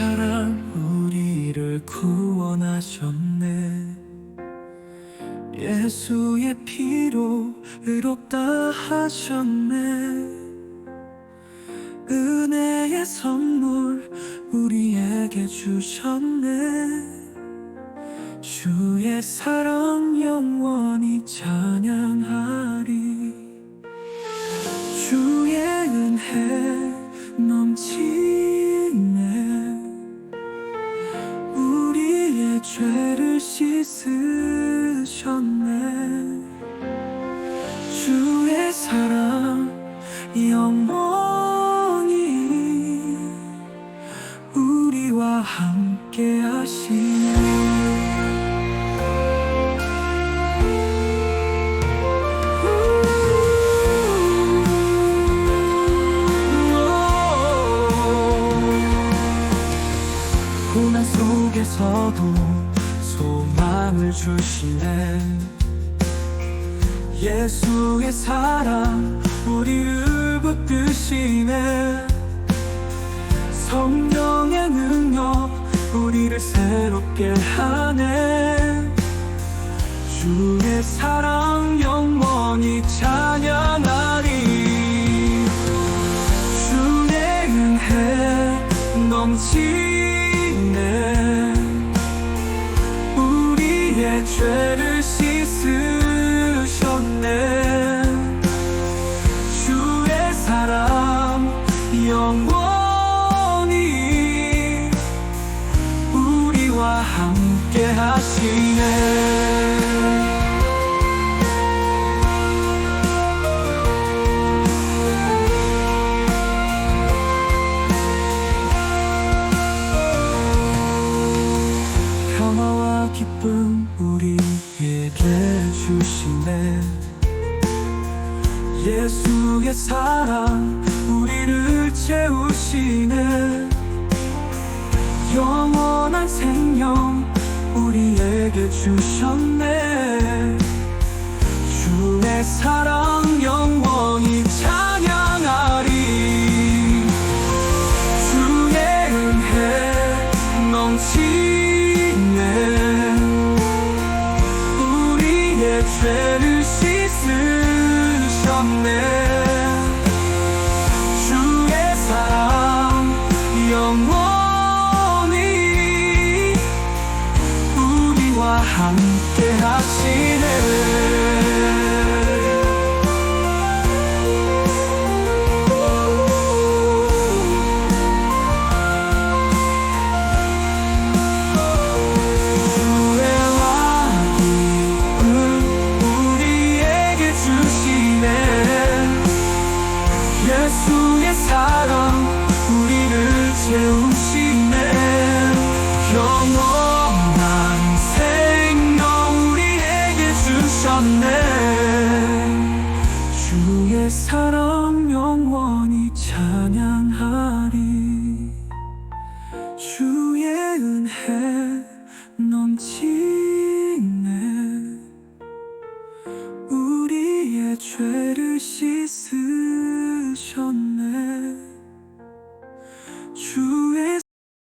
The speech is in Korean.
사랑 우리를 구원하셨네. 예수의 피로 의롭다 하셨네. 은혜의 선물 우리에게 주셨네. 주의 사랑 죄를 씻으셨네. 주의 사랑 영원히 우리와 함께 하시네 고난 속에서도 소망을 주시네. 예수의 사랑 우리를 붙드시네. 성령의 능력 우리를 새롭게 하네. 주의 사랑 영 죄를 씻으셨네. 주의 사랑 영원히 우리와 함께 하시네 예수의 사랑 우리를 채우시네. 영원한 생명 우리에게 주셨네. 주의 사랑 채우시네. 영원한 생명 우리에게 주셨네. 주의 사랑 영원히 찬양하리. 주의 은혜 넘치